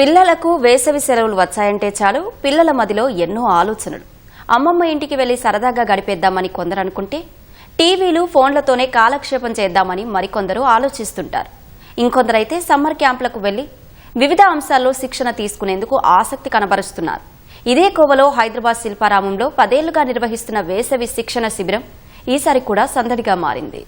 పిల్లలకు వేసవి సెలవులు వచ్చాయంటే చాలు పిల్లల మదిలో ఎన్నో ఆలోచనలు. అమ్మమ్మ ఇంటికి వెళ్ళి సరదాగా గడిపేద్దామని కొందరు అనుకుంటే టీవీలు ఫోన్లతోనే కాలక్షేపం చేద్దామని మరికొందరు ఆలోచిస్తుంటారు. ఇంకొందరైతే సమ్మర్ క్యాంపులకు వెళ్ళి వివిధ అంశాల్లో శిక్షణ తీసుకునేందుకు ఆసక్తి కనబరుస్తున్నారు. ఇదే కోవలో హైదరాబాద్ శిల్పారామంలో పదేళ్ళుగా నిర్వహిస్తున్న వేసవి శిక్షణ శిబిరం ఈసారి కూడా సందడిగా మారింది.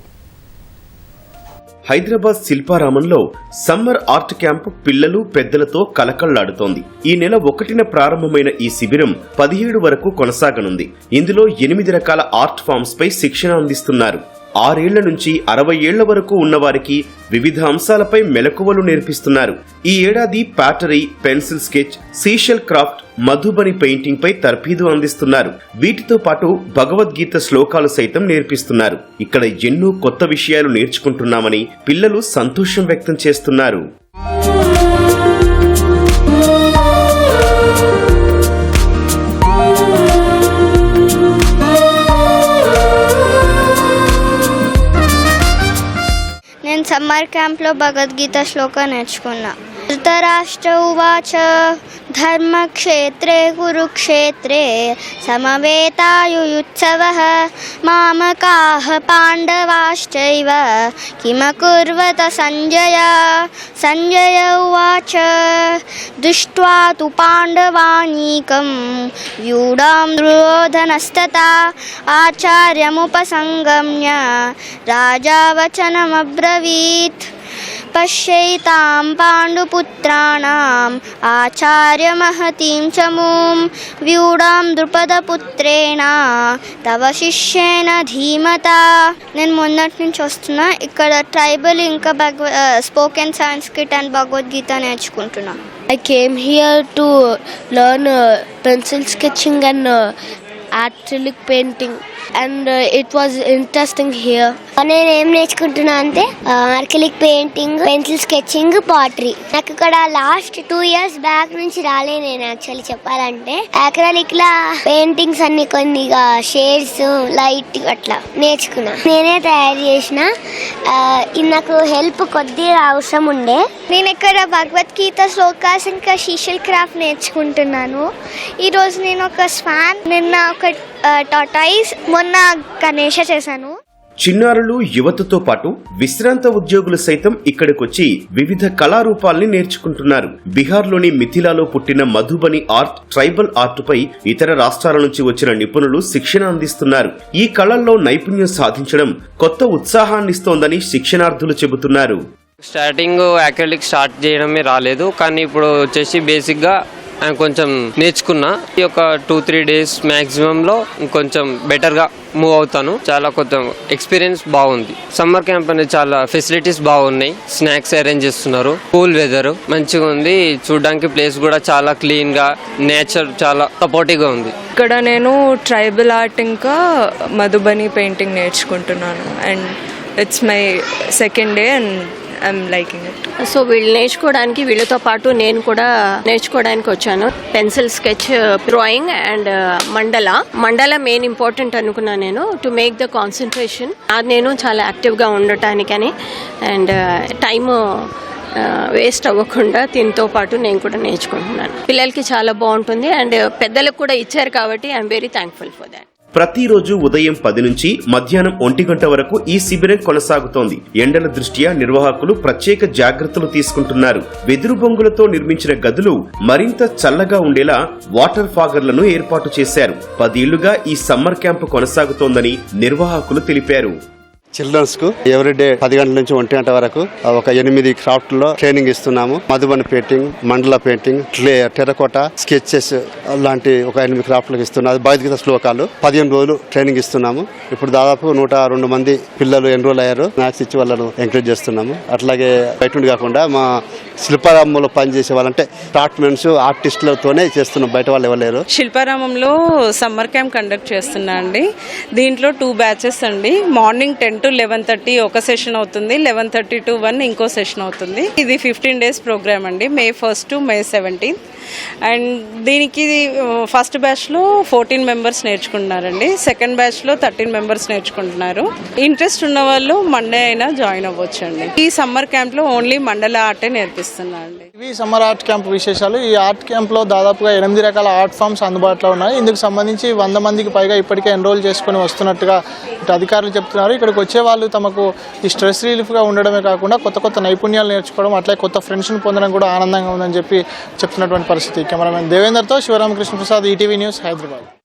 హైదరాబాద్ శిల్పారామంలో సమ్మర్ ఆర్ట్ క్యాంప్ పిల్లలు పెద్దలతో కలకళ్ళాడుతోంది ఈ నెల ఒకటిన ప్రారంభమైన ఈ శిబిరం పదిహేడు వరకు కొనసాగనుంది. ఇందులో ఎనిమిది రకాల ఆర్ట్ ఫామ్స్ పై శిక్షణ అందిస్తున్నారు. ఆరేళ్ళ నుంచి అరవై ఏళ్ళ వరకు ఉన్నవారికి వివిధ అంశాలపై మెలకువలు నేర్పిస్తున్నారు. ఈ ఏడాది pottery pencil sketch seashell craft Madhubani painting పై తర్ఫీదు అందిస్తున్నారు. వీటితో పాటు భగవద్గీత శ్లోకాలు సైతం నేర్పిస్తున్నారు. ఇక్కడ ఎన్నో కొత్త విషయాలు నేర్చుకుంటున్నామని పిల్లలు సంతోషం వ్యక్తం చేస్తున్నారు. నేను సమ్మర్ క్యాంప్లో భగవద్గీత శ్లోక నేర్చుకున్నా. ధృతరాష్ట్ర ఉవాచ ధర్మక్షేత్రే కురుక్షేత్రే సమవేతాయుత్సవ मामकाः पाण्डवाश्चैव किमकुर्वत सञ्जय सञ्जय उवाच दृष्ट्वा तु पाण्डवानीकं व्यूढां दुरोधनस्तथा आचार्यमुपसङ्गम्य राजा वचनमब्रवीत् వచనమబ్రవీత్ పశ్యైతాం పాండుపుత్రాణం ఆచార్యమహతీం చమూం వ్యూఢాం ద్రుపదపుత్రేణ తవ శిష్యేన ధీమత నేను మొన్నటి నుంచి వస్తున్నా ఇక్కడ ట్రైబల్ ఇంకా భగవ స్పోకెన్ సాంస్క్రిట్ అండ్ భగవద్గీత నేర్చుకుంటున్నా. I came here to learn pencil sketching and and painting and it was interesting here నేను ఏం నేర్చుకుంటున్నా అంటే acrylic painting pencil sketching pottery నాకు ఇక్కడ లాస్ట్ టూ ఇయర్స్ బ్యాక్ నుంచి రాలే నేను యాక్చువల్లీ చెప్పాలంటే. అక్రాలిక్ లా పెయింటింగ్స్ అన్ని కొద్దిగా షేడ్స్ లైట్ అట్లా నేర్చుకున్నా. నేనే తయారు చేసిన ఇది నాకు హెల్ప్ కొద్దిగా అవసరం ఉండే. నేను ఇక్కడ భగవద్గీత శ్లోకాస్ ఇంకా షీషల్ క్రాఫ్ట్ నేర్చుకుంటున్నాను. ఈరోజు నేను ఒక స్వాన్ నిన్న ఒక టాటాయిస్ మొన్న గణేష చేశాను. చిన్నారులు యువతతో పాటు విశ్రాంత ఉద్యోగులు సైతం ఇక్కడికొచ్చి వివిధ కళారూపాల్ని నేర్చుకుంటున్నారు. బీహార్లోని మిథిలాలో పుట్టిన మధుబని ఆర్ట్ ట్రైబల్ ఆర్టుపై ఇతర రాష్ట్రాల నుంచి వచ్చిన నిపుణులు శిక్షణ అందిస్తున్నారు. ఈ కళల్లో నైపుణ్యం సాధించడం కొత్త ఉత్సాహాన్నిస్తోందని శిక్షణార్థులు చెబుతున్నారు. స్టార్టింగ్ అక్రిలిక్ స్టార్ట్ చేయడమే రాలేదు. కానీ ఇప్పుడు వచ్చేసి బేసిక్గా అండ్ కొంచెం నేర్చుకున్నా. ఈ యొక్క టూ త్రీ డేస్ మ్యాక్సిమంలో కొంచెం బెటర్గా మూవ్ అవుతాను. చాలా కొంచెం ఎక్స్పీరియన్స్ బాగుంది. సమ్మర్ క్యాంప్ అనేది చాలా ఫెసిలిటీస్ బాగున్నాయి. స్నాక్స్ అరేంజ్ చేస్తున్నారు. కూల్ వెదర్ మంచిగా ఉంది. చూడడానికి ప్లేస్ కూడా చాలా క్లీన్గా నేచర్ చాలా సపోర్టివ్గా ఉంది. ఇక్కడ నేను ట్రైబల్ ఆర్ట్ ఇంకా మధుబని పెయింటింగ్ నేర్చుకుంటున్నాను. And it's my second day and I'm liking it so వీళ్ళు నేర్చుకోవడానికి వీళ్ళతో పాటు నేను కూడా నేర్చుకోవడానికి వచ్చాను. Pencil sketch drawing and uh, mandala. Mandala main important అనుకున్నా నేను. టు మేక్ ద కాన్సన్ట్రేషన్ అది నేను చాలా యాక్టివ్గా ఉండటానికని. అండ్ టైము వేస్ట్ అవ్వకుండా దీంతో పాటు నేను కూడా నేర్చుకుంటున్నాను. పిల్లలకి చాలా బాగుంటుంది. అండ్ uh, పెద్దలకు కూడా ఇచ్చారు కాబట్టి I'm very thankful for that ప్రతిరోజు ఉదయం పది నుంచి మధ్యాహ్నం ఒంటి గంట వరకు ఈ శిబిరం కొనసాగుతోంది. ఎండల దృష్ట్యా నిర్వాహకులు ప్రత్యేక జాగ్రత్తలు తీసుకుంటున్నారు. వెదురు బొంగులతో నిర్మించిన గదులు మరింత చల్లగా ఉండేలా వాటర్ ఫాగర్లను ఏర్పాటు చేశారు. పదేళ్ళుగా ఈ సమ్మర్ క్యాంపు కొనసాగుతోందని నిర్వాహకులు తెలిపారు. చిల్డ్రన్స్కు ఎవ్రీడే పది గంటల నుంచి ఒంటి గంట వరకు ఒక ఎనిమిది క్రాఫ్ట్లో ట్రైనింగ్ ఇస్తున్నాము. మధుబని పెయింటింగ్ మండల పెయింటింగ్ టెరకోట స్కెచెస్ లాంటి ఒక ఎనిమిది క్రాఫ్ట్లకు ఇస్తున్నారు అది భగవద్గీత శ్లోకాలు. పదిహేను రోజులు ట్రైనింగ్ ఇస్తున్నాము. ఇప్పుడు దాదాపు నూట రెండు మంది పిల్లలు ఎన్రోల్ అయ్యారు. మ్యాథ్స్ ఇచ్చి వాళ్ళను ఎంకరేజ్ చేస్తున్నాము. అట్లాగే బయట నుండి కాకుండా మా శిల్పారామంలో పనిచేసే వాళ్ళంటే టాట్మెంట్స్ ఆర్టిస్టులతోనే చేస్తున్నాం బయట వాళ్ళు ఇవ్వలేరు శిల్పారామంలో సమ్మర్ క్యాంప్ కండక్ట్ చేస్తున్నా అండి. దీంట్లో టూ బ్యాచెస్ అండి. Morning ten to eleven thirty ఒక సెషన్ అవుతుంది. లెవెన్ థర్టీ టు వన్ ఇంకో సెషన్ అవుతుంది. ఇది ఫిఫ్టీన్ డేస్ ప్రోగ్రామ్ అండి. May first to May seventeenth and దీనికి ఫస్ట్ బ్యాచ్లో ఫోర్టీన్ మెంబర్స్ నేర్చుకుంటున్నారండి. సెకండ్ బ్యాచ్లో థర్టీన్ మెంబర్స్ నేర్చుకుంటున్నారు. ఇంట్రెస్ట్ ఉన్న వాళ్ళు మండే అయినా జాయిన్ అవ్వచ్చు అండి ఈ సమ్మర్ క్యాంప్లో ఓన్లీ మండల ఆర్టే నేర్పిస్తున్నా అండి ఇవి సమ్మర్ ఆర్ట్ క్యాంప్ విశేషాలు. ఈ ఆర్ట్ క్యాంప్లో దాదాపుగా ఎనిమిది రకాల ఆర్ట్ ఫామ్స్ అందుబాటులో ఉన్నాయి. ఇందుకు సంబంధించి వంద మందికి పైగా ఇప్పటికే ఎన్రోల్ చేసుకుని వస్తున్నట్టుగా అధికారులు చెప్తున్నారు. ఇక్కడికి వచ్చేవాళ్ళు తమకు ఈ స్ట్రెస్ రిలీఫ్గా ఉండడమే కాకుండా కొత్త కొత్త నైపుణ్యాలు నేర్చుకోవడం అట్లే కొత్త ఫ్రెండ్స్ని పొందడం కూడా ఆనందంగా ఉందని చెప్పి చెప్తున్నటువంటి పరిస్థితి. కెమెరామెన్ దేవేందర్తో శివరామకృష్ణ ప్రసాద్ ఈటీవీ న్యూస్ హైదరాబాద్.